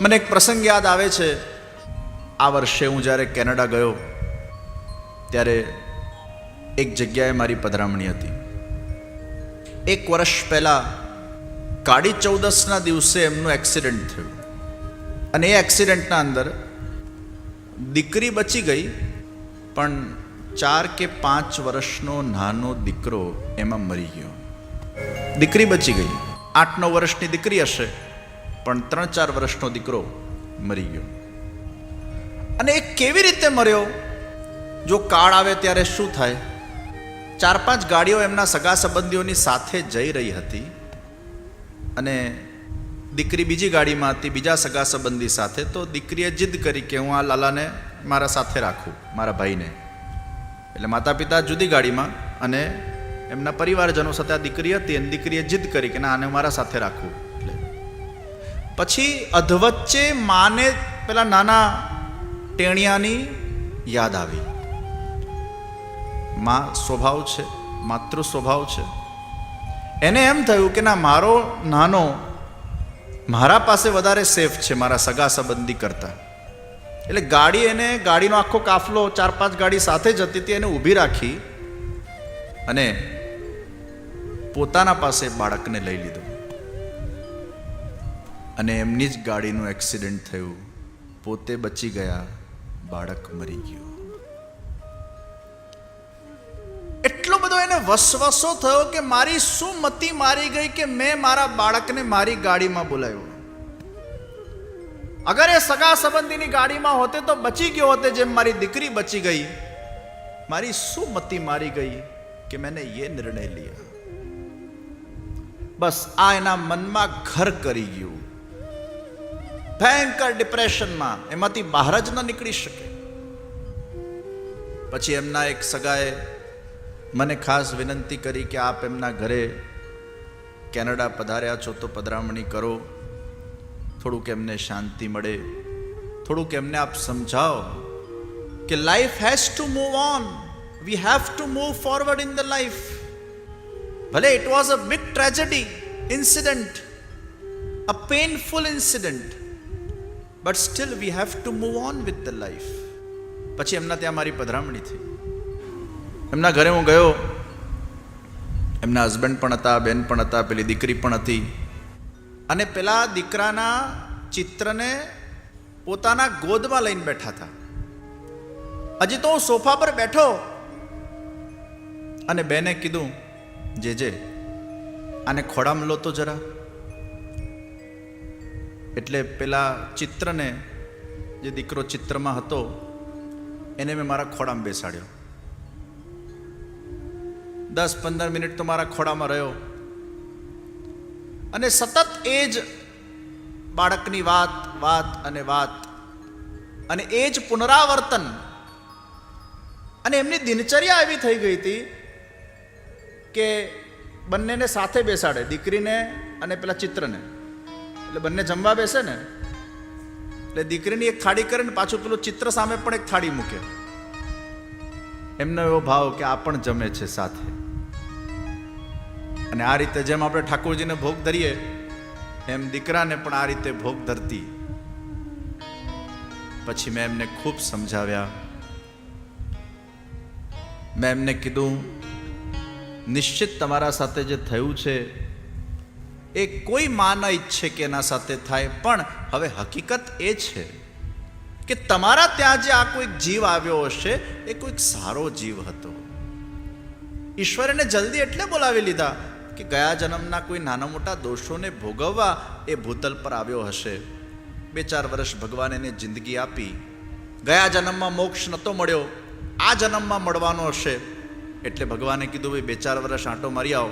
મને એક પ્રસંગ યાદ આવે છે. આ વર્ષે હું જ્યારે કેનેડા ગયો, ત્યારે એક જગ્યાએ મારી પધરામણી હતી. એક વર્ષ પહેલાં કાળી ચૌદસના દિવસે એમનું એક્સિડન્ટ થયું. અને એ એક્સિડન્ટના અંદર દીકરી બચી ગઈ, પણ ચાર કે પાંચ વર્ષનો નાનો દીકરો એમાં મરી ગયો. દીકરી બચી ગઈ. આઠ નવ વર્ષની દીકરી હશે. પણ ત્રણ ચાર વર્ષનો દીકરો મરી ગયો. અને એ કેવી રીતે મર્યો? જો કાળ આવે ત્યારે શું થાય? ચાર પાંચ ગાડીઓ એમના સગા સંબંધીઓની સાથે જઈ રહી હતી અને દીકરી બીજી ગાડીમાં હતી, બીજા સગા સંબંધી સાથે, તો દીકરીએ જીદ કરી કે હું આ લાલાને મારા સાથે રાખું, મારા ભાઈને. એટલે માતા પિતા જુદી ગાડીમાં અને એમના પરિવારજનો સાથે આ દીકરી હતી અને દીકરીએ જીદ કરી કે ના, આને મારા સાથે એટલે પછી અધવચ્ચે માને પેલા નાના ટેણિયાની યાદ આવી. માં સ્વભાવ છે, માતૃ સ્વભાવ છે. એને એમ થયું કે ના, મારો નાનો મારા પાસે વધારે સેફ છે મારા સગા સંબંધી કરતા. એટલે ગાડી એને, ગાડીનો આખો કાફલો ચાર પાંચ ગાડી સાથે જતી હતી એને ઊભી રાખી અને પોતાના પાસે બાળકને લઈ લીધું. અને એમની જ ગાડીનું એક્સિડન્ટ થયું. પોતે બચી ગયા, બાળક મરી ગયો. એટલો બધો એને વસવસો થયો કે મારી શું મતી મારી ગઈ કે મેં મારા બાળકને મારી ગાડીમાં બોલાવ્યો. અગર એ સગા સંબંધીની ગાડીમાં હોતે તો બચી ગયો હોતે જેમ મારી દીકરી બચી ગઈ. મારી શું મતી મારી ગઈ કે મેને એ નિર્ણય લીયા બસ આ એના મનમાં ઘર કરી ગયું. ભયંકર ડિપ્રેશનમાં એમાંથી બહાર જ ન નીકળી શકે. પછી એમના એક સગાએ મને ખાસ વિનંતી કરી કે આપ એમના ઘરે કેનેડા પધાર્યા છો તો પધરામણી કરો. થોડુંક એમને શાંતિ મળે. થોડુંક એમને આપ સમજાવો કે life has to move on we have to move forward in the life ભલે it was a big tragedy incident a painful incident but still we have to move on with the life પછી એમના ત્યાં મારી પધરામણી થઈ. એમના ઘરે હું ગયો. એમના હસબન્ડ પણ હતા, બેન પણ હતા, પેલી દીકરી પણ હતી. અને પેલા દીકરાના ચિત્રને પોતાના ગોદમાં લઈને બેઠા હતા. હજી તો હું સોફા પર બેઠો. અને બેને કીધું જે જે આને ખોડામાં લો તો જરા. એટલે પેલા ચિત્રને, જે દીકરો ચિત્રમાં હતો, એને મેં મારા ખોડામાં બેસાડ્યો. દસ પંદર મિનિટ તો મારા ખોડામાં રહ્યો. અને સતત એ જ બાળકની વાત વાત અને વાત, અને એ જ પુનરાવર્તન, અને એમની દિનચર્યા એવી થઈ ગઈ હતી કે બંનેને સાથે બેસાડે, દીકરીને અને પેલા ચિત્રને. એટલે બંને જમવા બેસે ને, એટલે દીકરીની એક થાળી કરે ને પાછું પેલું ચિત્ર સામે પણ એક થાળી મૂકે. એમનો એવો ભાવ કે આ પણ જમે છે સાથે. અને આ રીતે જેમ આપણે ઠાકોરજીને ભોગ ધરીએ, એમ દીકરાને પણ આ રીતે ભોગ ધરતી. પછી મેં એમને ખૂબ સમજાવ્યા. મેં એમને કીધું, નિશ્ચિત તમારા સાથે જે થયું છે એ કોઈ માના ઈચ્છે કે એના સાથે થાય, પણ હવે હકીકત એ છે કે તમારા ત્યાં જે આ કોઈક જીવ આવ્યો હશે, એ કોઈક સારો જીવ હતો. ઈશ્વર એને જલ્દી એટલે બોલાવી લીધા કે ગયા જન્મના કોઈ નાના મોટા દોષોને ભોગવવા એ ભૂતલ પર આવ્યો હશે. બે ચાર વર્ષ ભગવાન એને જિંદગી આપી. ગયા જન્મમાં મોક્ષ નહોતો મળ્યો. આ જન્મમાં મળવાનો હશે. એટલે ભગવાને કીધું, ભાઈ બે ચાર વર્ષ આંટો મારી આવો.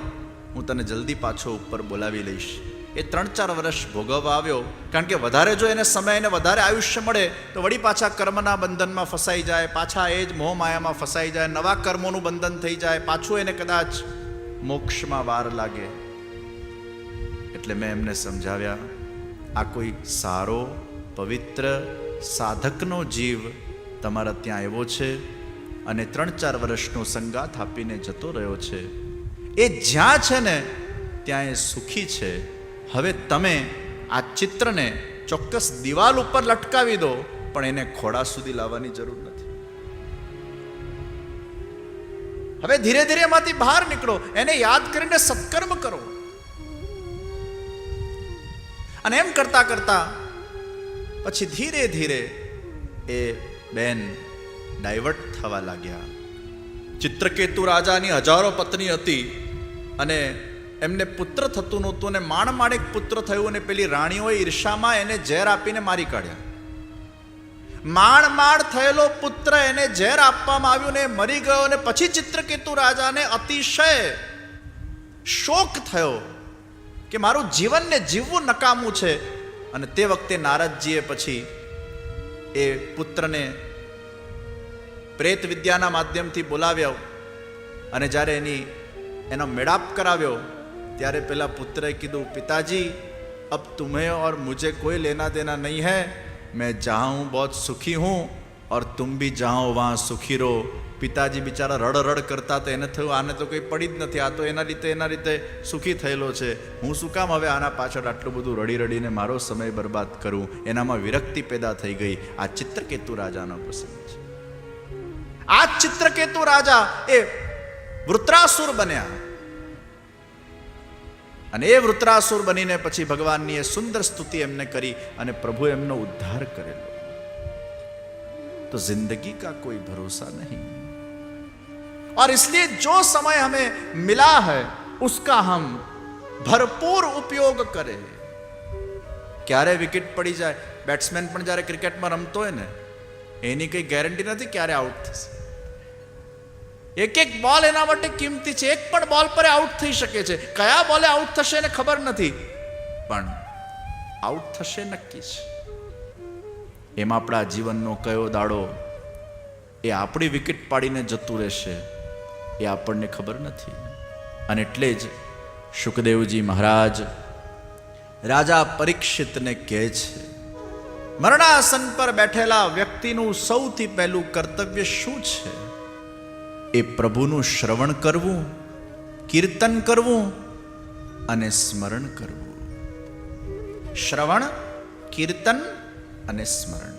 હું તને જલ્દી પાછો ઉપર બોલાવી લઈશ. એ ત્રણ ચાર વર્ષ ભોગવવા આવ્યો, કારણ કે વધારે જો એને સમય એને વધારે આયુષ્ય મળે, તો વળી પાછા કર્મના બંધનમાં ફસાઈ જાય, પાછા એ જ મોહ માયામાં ફસાઈ જાય, નવા કર્મોનું બંધન થઈ જાય, પાછું એને કદાચ મોક્ષમાં વાર લાગે. એટલે મેં એમને સમજાવ્યા, આ કોઈ સારો, પવિત્ર, સાધકનો જીવ તમારા ત્યાં આવ્યો છે અને ત્રણ ચાર વર્ષનો સંગાથ આપીને જતો રહ્યો છે. એ જ્યાં છે ને, ત્યાં એ સુખી છે. હવે તમે આ ચિત્રને ચોક્કસ દિવાલ ઉપર લટકાવી દો, પણ એને ખોડા સુધી લાવવાની જરૂર નથી. હવે ધીરે ધીરે એમાંથી બહાર નીકળો, એને યાદ કરીને સત્કર્મ કરો. અને એમ કરતા કરતા પછી ધીરે ધીરે એ બેન ડાયવર્ટ થવા લાગ્યા. ચિત્રકેતુ રાજાની હજારો પત્ની હતી. અને એમને પુત્ર થતું નહોતું અને માણ માણેક પુત્ર થયું અને પેલી રાણીઓએ ઈર્ષામાં એને ઝેર આપીને મારી કાઢ્યા. માણ માણ થયેલો પુત્ર એને ઝેર આપવામાં આવ્યું ને મરી ગયો અને પછી ચિત્રકેતુ રાજાને અતિશય શોક થયો કે મારું જીવનને જીવવું નકામું છે. અને તે વખતે નારદજીએ પછી એ પુત્રને પ્રેત વિદ્યાના માધ્યમથી બોલાવ્યો અને જ્યારે એની એનો મેળાપ કરાવ્યો, ત્યારે પેલા પુત્રએ કીધું, પિતાજી, અબ તુમે ઓર મુજે કોઈ લેના દેના નહીં હૈ? મેં જહાં હું બહુ સુખી હું ઓર તુમ ભી જાઓ, વહાં સુખી રહો. પિતાજી બિચારા રડ રડ કરતા તો એને થયું, આને તો કંઈ પડી જ નથી, આ તો એના રીતે એના રીતે સુખી થયેલો છે. હું શું કામ હવે આના પાછળ આટલું બધું રડી રડીને મારો સમય બરબાદ કરું? એનામાં વિરક્તિ પેદા થઈ ગઈ. આ ચિત્રકેતુ રાજાનો પ્રસંગ છે. આ ચિત્રકેતુ રાજા એ વૃત્રાસુર બન્યા અને એ વૃત્રાસુર બનીને પછી ભગવાનની એ સુંદર સ્તુતિ એમને કરી અને પ્રભુ એમનો ઉદ્ધાર કરેલો तो जिंदगी का कोई भरोसा नहीं और इसलिए जो समय हमें मिला है उसका हम ભરપૂર ઉપયોગ કરે ક્યારે વિકેટ પડી જાય બેટ્સમેન પણ જ્યારે ક્રિકેટમાં રમતો હોય ને એની કઈ ગેરંટી નથી ક્યારે આઉટ થશે એક એક બોલ એના માટે કિંમતી છે. એક પણ બોલ પર આઉટ થઈ શકે છે. કયા બોલે આઉટ થશે એને ખબર નથી. પણ આઉટ થશે નક્કી છે. એમાં આપણા જીવનનો કયો દાડો એ આપણી વિકેટ પાડીને જતું રહેશે એ આપણને ખબર નથી. અને એટલે જ સુખદેવજી મહારાજ રાજા પરીક્ષિતને કહે છે, મરણાસન પર બેઠેલા વ્યક્તિનું સૌથી પહેલું કર્તવ્ય શું છે? એ પ્રભુનું શ્રવણ કરવું કીર્તન કરવું અને સ્મરણ કરવું. શ્રવણ કીર્તન અને સ્મરણ.